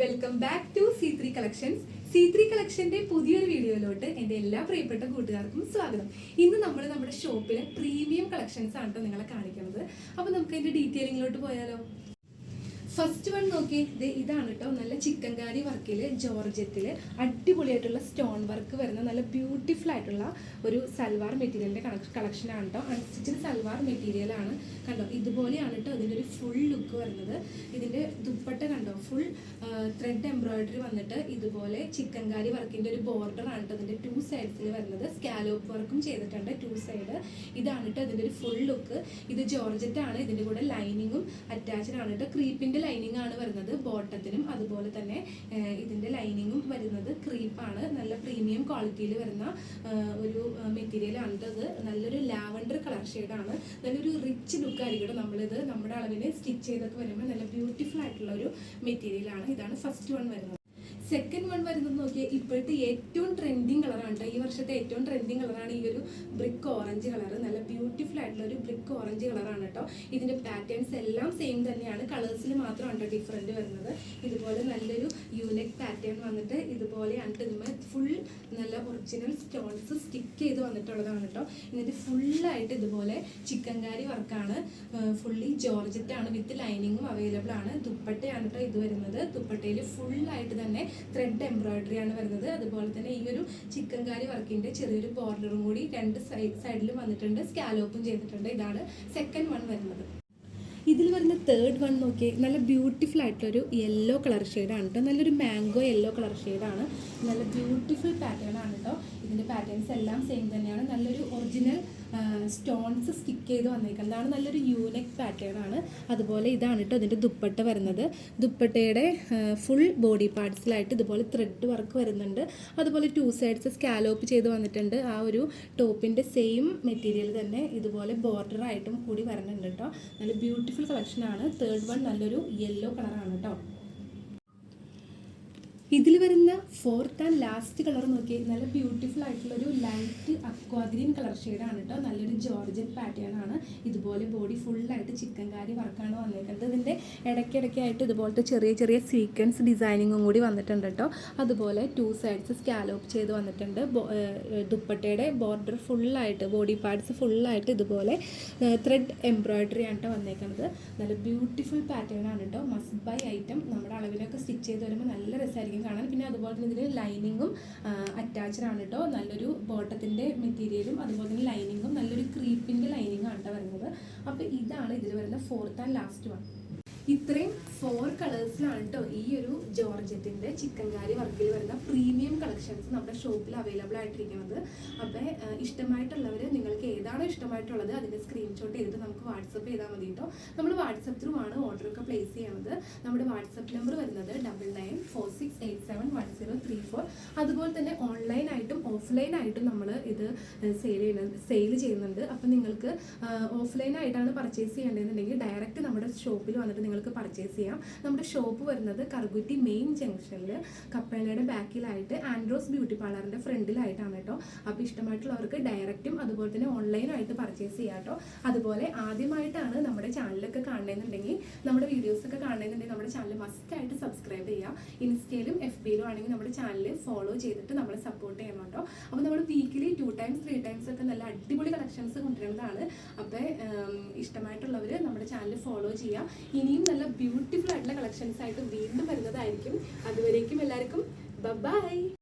Welcome back to C three collections C three കളക്ഷന്റെ പുതിയൊരു വീഡിയോയിലോട്ട് എന്റെ എല്ലാ പ്രിയപ്പെട്ട കൂട്ടുകാർക്കും സ്വാഗതം. ഇന്ന് നമ്മൾ നമ്മുടെ ഷോപ്പിലെ പ്രീമിയം കളക്ഷൻസ് ആണ് കേട്ടോ നിങ്ങളെ കാണിക്കുന്നത്. അപ്പോൾ നമുക്ക് അതിന്റെ ഡീറ്റെയിലിങ്ങിലോട്ട് പോയാലോ? ഫസ്റ്റ് വൺ നോക്കി. ദേ ഇതാണ് കേട്ടോ നല്ല ചിക്കൻകാരി വർക്കിൽ ജോർജറ്റിൽ അടിപൊളിയായിട്ടുള്ള സ്റ്റോൺ വർക്ക് വരുന്ന നല്ല ബ്യൂട്ടിഫുൾ ആയിട്ടുള്ള ഒരു സൽവാർ മെറ്റീരിയലിന്റെ കളക്ഷൻ ആണ് കേട്ടോ അൺസ്റ്റിച്ചഡ് സൽവാർ മെറ്റീരിയൽ ആണ് കണ്ടോ. ഇതുപോലെയാണ് കേട്ടോ ഇതിന്റെ ഒരു ഫുൾ ലുക്ക് വരുന്നത്. ഇതിന്റെ ദുപ്പട്ട കണ്ടോ? ഫുൾ ത്രെഡ് എംബ്രോയിഡറി വന്നിട്ട് ഇതുപോലെ ചിക്കൻകാരി വർക്കിന്റെ ഒരു ബോർഡർ ആണ് കേട്ടോ ഇതിന്റെ ടു സൈഡ്സിൽ വരുന്നത്. സ്കാലോപ്പ് വർക്കും ചെയ്തിട്ടുണ്ട് ടു സൈഡ് ഇതാണ് കേട്ടോ ഇതിന്റെ ഒരു ഫുൾ ലുക്ക് ഇത് ജോർജറ്റ് ആണ് ഇതിന്റെ കൂടെ ലൈനിങ്ങും അറ്റാച്ച്ഡ് ആണ് കേട്ടോ ക്രീപ്പിന്റെ ലൈനിങ് ആണ് വരുന്നത്. ബോട്ടത്തിനും അതുപോലെ തന്നെ ഇതിന്റെ ലൈനിങ്ങും വരുന്നത് ക്രീപ്പാണ് നല്ല പ്രീമിയം ക്വാളിറ്റിയിൽ വരുന്ന ഒരു മെറ്റീരിയൽ ആണ് ഇത്. നല്ലൊരു ലാവൻഡർ കളർ ഷെയ്ഡാണ് നല്ലൊരു റിച്ച് ലുക്ക് ആയിരിക്കും നമ്മളിത് നമ്മുടെ അളവിന് സ്റ്റിച്ച് ചെയ്തൊക്കെ വരുമ്പോൾ നല്ല ബ്യൂട്ടിഫുൾ ആയിട്ടുള്ള ഒരു മെറ്റീരിയലാണ് ഇതാണ് ഫസ്റ്റ് വൺ വരുന്നത്. സെക്കൻഡ് വൺ വരുന്നത് നോക്കിയാൽ ഇപ്പോഴത്തെ ഏറ്റവും ട്രെൻഡിങ് കളറാണ് കേട്ടോ ഈ വർഷത്തെ ഏറ്റവും ട്രെൻഡിങ് കളറാണ് ഈ ഒരു ബ്രിക്ക് ഓറഞ്ച് കളർ നല്ല ബ്യൂട്ടിഫുൾ ആയിട്ടുള്ള ഒരു ബ്രിക്ക് ഓറഞ്ച് കളറാണ് കേട്ടോ ഇതിന്റെ പാറ്റേൺസ് എല്ലാം സെയിം തന്നെയാണ്. കളേഴ്സിൽ മാത്രമാണ് കേട്ടോ ഡിഫറെന്റ് വരുന്നത്. ഇതുപോലെ നല്ലൊരു യൂണിക് പാറ്റേൺ വന്നിട്ട് ഇതുപോലെയാണ് ഇതിന്മേൽ ഫുൾ നല്ല ഒറിജിനൽ സ്റ്റോൺസ് സ്റ്റിക്ക് ചെയ്ത് വന്നിട്ടുള്ളതാണ് കേട്ടോ എന്നിട്ട് ഫുള്ളായിട്ട് ഇതുപോലെ ചിക്കൻ കാരി വർക്കാണ് ഫുള്ളി ജോർജറ്റ് ആണ് വിത്ത് ലൈനിങ്ങും അവൈലബിൾ ആണ്. ദുപ്പട്ടയാണ് കേട്ടോ ഇത് വരുന്നത്. ദുപ്പട്ടയിൽ ഫുള്ളായിട്ട് തന്നെ ത്രെഡ് എംബ്രോയിഡറി ആണ് വരുന്നത്. അതുപോലെ തന്നെ ഈ ഒരു ചിക്കൻ കാരി വർക്കിന്റെ ചെറിയൊരു ബോർഡറും കൂടി രണ്ട് സൈഡ് സൈഡിലും വന്നിട്ടുണ്ട്. സ്കാലോപ്പും ചെയ്തിട്ടുണ്ട്. ഇതാണ് സെക്കൻഡ് വൺ വരുന്നത്. ഇതിൽ വരുന്ന തേർഡ് വൺ നോക്കിയേ നല്ല ബ്യൂട്ടിഫുൾ ആയിട്ടുള്ളൊരു യെല്ലോ കളർ ഷെയ്ഡാണ് കേട്ടോ നല്ലൊരു മാംഗോ യെല്ലോ കളർ ഷെയ്ഡാണ് നല്ല ബ്യൂട്ടിഫുൾ പാറ്റേൺ ആണ് കേട്ടോ ഇതിന്റെ പാറ്റേൺസ് എല്ലാം സെയിം തന്നെയാണ്. നല്ലൊരു ഒറിജിനൽ സ്റ്റോൺസ് സ്റ്റിക്ക് ചെയ്ത് വന്നേക്കുന്നതാണ് നല്ലൊരു യൂനിക് പാറ്റേൺ ആണ്. അതുപോലെ ഇതാണ് കേട്ടോ അതിന്റെ ദുപ്പട്ട വരുന്നത്. ദുപ്പട്ടയുടെ ഫുൾ ബോഡി പാർട്സിലായിട്ട് ഇതുപോലെ ത്രെഡ് വർക്ക് വരുന്നുണ്ട്. അതുപോലെ ടു സൈഡ്സ് സ്കാലോപ്പ് ചെയ്ത് വന്നിട്ടുണ്ട്. ആ ഒരു ടോപ്പിന്റെ സെയിം മെറ്റീരിയൽ തന്നെ ഇതുപോലെ ബോർഡർ ആയിട്ടും കൂടി വരുന്നുണ്ട് കേട്ടോ നല്ല ബ്യൂട്ടിഫുൾ കളക്ഷനാണ് തേർഡ് വൺ നല്ലൊരു യെല്ലോ കളറാണ് കേട്ടോ ഇതിൽ വരുന്ന ഫോർത്ത് ആൻഡ് ലാസ്റ്റ് കളർ നോക്കി നല്ല ബ്യൂട്ടിഫുൾ ആയിട്ടുള്ള ഒരു ലൈറ്റ് അക്വാഗ്രീൻ കളർ ഷെയ്ഡാണ് കേട്ടോ നല്ലൊരു ജോർജൻ പാറ്റേൺ ആണ്. ഇതുപോലെ ബോഡി ഫുള്ളായിട്ട് ചിക്കൻ കാരി വർക്കാണ് വന്നേക്കുന്നത്. ഇതിന്റെ ഇടയ്ക്കിടയ്ക്കായിട്ട് ഇതുപോലത്തെ ചെറിയ ചെറിയ സീക്വൻസ് ഡിസൈനിങ്ങും കൂടി വന്നിട്ടുണ്ട് കേട്ടോ അതുപോലെ ടു സൈഡ്സ് സ്കാലോപ്പ് ചെയ്ത് വന്നിട്ടുണ്ട്. ദുപ്പട്ടയുടെ ബോർഡർ ഫുള്ളായിട്ട് ബോഡി പാർട്സ് ഫുള്ളായിട്ട് ഇതുപോലെ ത്രെഡ് എംബ്രോയിഡറി ആണ് കേട്ടോ വന്നേക്കുന്നത്. നല്ല ബ്യൂട്ടിഫുൾ പാറ്റേൺ ആണ് കേട്ടോ മസ്റ്റ് ബൈ ഐറ്റം നമ്മുടെ അളവിലൊക്കെ സ്റ്റിച്ച് ചെയ്ത് വരുമ്പോൾ നല്ല രസമായിരിക്കും. കാണാൻ. പിന്നെ അതുപോലെ തന്നെ ഇതിൽ ലൈനിങ്ങും അറ്റാച്ച്ഡ് ആണ് കേട്ടോ നല്ലൊരു ബോട്ടത്തിന്റെ മെറ്റീരിയലും അതുപോലെ തന്നെ ലൈനിങ്ങും നല്ലൊരു ക്രീപ്പിന്റെ ആണ് കേട്ടോ വരുന്നത്. അപ്പോൾ ഇതാണ് ഇതിൽ വരുന്ന ഫോർത്ത് ആൻഡ് ലാസ്റ്റ് വൺ ഇത്രയും ഫോർ കളേഴ്സിലാണ് കേട്ടോ ഈ ഒരു ജോർജറ്റിന്റെ ചിക്കൻകാരി വർക്കിൽ വരുന്ന പ്രീമിയം കളക്ഷൻസ് നമ്മുടെ ഷോപ്പിൽ അവൈലബിൾ ആയിട്ടിരിക്കുന്നത്. അപ്പോൾ ഇഷ്ടമായിട്ടുള്ളവർ നിങ്ങൾക്ക് ഏതാണോ ഇഷ്ടമായിട്ടുള്ളത് അതിന്റെ സ്ക്രീൻഷോട്ട് ചെയ്തിട്ട് നമുക്ക് വാട്സപ്പ് ചെയ്താൽ മതി കേട്ടോ നമ്മൾ വാട്സപ്പ് ത്രൂ ആണ് ഓർഡർ ഒക്കെ പ്ലേസ് ചെയ്യുന്നത്. നമ്മുടെ വാട്സപ്പ് നമ്പർ വരുന്നത് double nine four six eight seven one zero three four അതുപോലെ തന്നെ ഓൺലൈനായിട്ടും ഓഫ്ലൈനായിട്ടും നമ്മൾ ഇത് സെയിൽ ചെയ്യുന്നത് സെയിൽ ചെയ്യുന്നുണ്ട്. അപ്പം നിങ്ങൾക്ക് ഓഫ്ലൈനായിട്ടാണ് പർച്ചേസ് ചെയ്യേണ്ടതെന്നുണ്ടെങ്കിൽ ഡയറക്റ്റ് നമ്മുടെ ഷോപ്പിൽ വന്നിട്ട് നിങ്ങൾക്ക് പർച്ചേസ് ചെയ്യാം. നമ്മുടെ ഷോപ്പ് വരുന്നത് കറുകുറ്റി മെയിൻ ജംഗ്ഷനിൽ കപ്പേളയുടെ ബാക്കിലായിട്ട് ആൻഡ്രോസ് ബ്യൂട്ടി പാർലറിന്റെ ഫ്രണ്ടിലായിട്ടാണ് കേട്ടോ. അപ്പോൾ ഇഷ്ടമായിട്ടുള്ളവർക്ക് ഡയറക്റ്റും അതുപോലെ തന്നെ ഓൺലൈനായിട്ട് പർച്ചേസ് ചെയ്യാം കേട്ടോ. അതുപോലെ ആദ്യമായിട്ടാണ് നമ്മുടെ ചാനലൊക്കെ കാണണമെന്നുണ്ടെങ്കിൽ നമ്മുടെ വീഡിയോസൊക്കെ കാണണമെന്നുണ്ടെങ്കിൽ നമ്മുടെ ചാനൽ മസ്റ്റായിട്ട് സബ്സ്ക്രൈബ് ചെയ്യുക. ഇൻസ്റ്റയിലും ആണെങ്കിൽ നമ്മുടെ ചാനൽ ഫോളോ ചെയ്തിട്ട് നമ്മളെ സപ്പോർട്ട് ചെയ്യണം അപ്പോൾ നമ്മൾ weekly two times three times ഒക്കെ നല്ല അടിപൊളി കളക്ഷൻസ് കൊണ്ടുവരുന്നതാണ്. അപ്പോൾ ഇഷ്ടമായിട്ടുള്ളവർ നമ്മുടെ ചാനൽ ഫോളോ ചെയ്യുക ഇനിയും നല്ല ബ്യൂട്ടിഫുൾ ആയിട്ടുള്ള കളക്ഷൻസ് ആയിട്ട് വീണ്ടും വരുന്നതായിരിക്കും. അതുവരേക്കും എല്ലാവർക്കും ബൈ